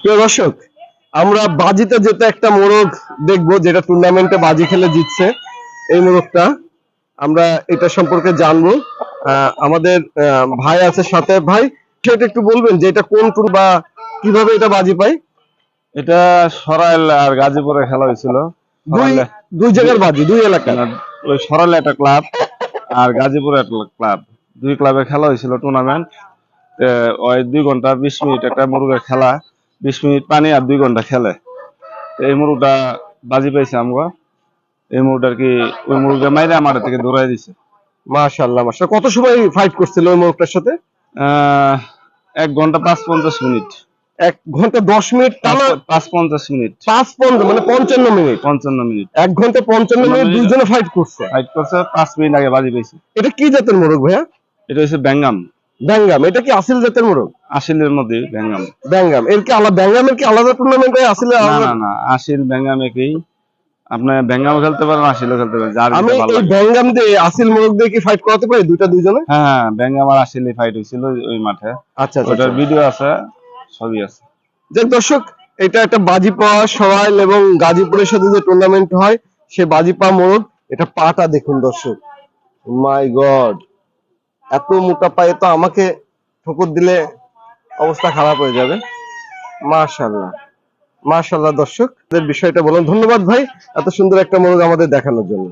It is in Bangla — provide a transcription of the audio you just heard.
প্রিয় দর্শক আমরা বাজিতে যেতে একটা মোরগ দেখব যেটা টুর্নামেন্টে বাজি খেলে জিতছে। এই মোরগটা আমরা এটা সম্পর্কে জানব। আমাদের ভাই আছে সাথে। ভাই সেটা একটু বলবেন যে এটা কোন টুর বা কীভাবে এটা বাজি পাই এটা সরাইল আর গাজীপুরে খেলা হয়েছিল। দুই দুই জায়গার বাজি দুই এলাকার। ওই সরাইল একটা ক্লাব আর গাজীপুরে একটা ক্লাব। দুই ক্লাবে খেলা হয়েছিল টুর্নামেন্ট ওই দুই ঘণ্টা বিশ মিনিট একটা মুরগের খেলা। বিশ মিনিট পানি আর দুই ঘণ্টা খেলে। এই মুরগটা বাজি পাইছে আমরা এই মুরগটা আর কি ওই মুরগা মাইরে আমার থেকে দৌড়াই দিছে। মাশাআল্লাহ কত সময় ফাইট করছিল ওই মোরগটার সাথে? আহ, এক ঘণ্টা পাঁচ পঞ্চাশ মিনিট। এক ঘণ্টা দশ মিনিট টানা? পাঁচ- পঞ্চাশ মিনিট। পাঁচ পঞ্চাশ মানে পঞ্চান্ন মিনিট? পঞ্চান্ন মিনিট। এক ঘণ্টা পঞ্চান্ন মিনিট মানে- দুইজনে ফাইট করছে? ফাইট করছে পাঁচ মিনিট আগে বাজি পাইছে। এটা কি জাতের মোরগ ভাইয়া? এটা হচ্ছে ব্যাঙ্গাম ব্যাঙ্গাম এটা কি আসিল জাতের মোরগ? আশিলের মধ্যে ব্যাঙ্গাম। ব্যাঙ্গাম এর কি আলাদা ব্যাঙ্গামের কি আলাদা টুর্নামেন্ট হয় আসলে না না না আশিল ব্যাঙ্গাম একই। আপনি ব্যাঙ্গাম খেলতে পারেন খেলতে পারেন যার আমি এই ব্যাঙ্গাম দিয়ে আসিল মোরগ দিয়ে কি ফাইট করাতে পারি দুইটা দুইজনে? হ্যাঁ হ্যাঁ ব্যাঙ্গাম আর ফাইট হয়েছিল ওই মাঠে। আচ্ছা আচ্ছা, ওটার আচ্ছা। ভিডিও আছে সবই আছে। যাক দর্শক এটা একটা বাজি পাওয়া সরাইল এবং গাজীপুরের সাথে যে টুর্নামেন্ট হয় সে বাজি পা মোরগ এটা পাটা দেখুন দর্শক। মাই গড এত মোটা পায়ে তো আমাকে ঠকুর দিলে অবস্থা খারাপ হয়ে যাবে। মাশাল্লাহ মাশাল্লাহ দর্শক বিষয়টা বলুন। ধন্যবাদ ভাই, এত সুন্দর একটা মোরগ আমাদের দেখানোর জন্য।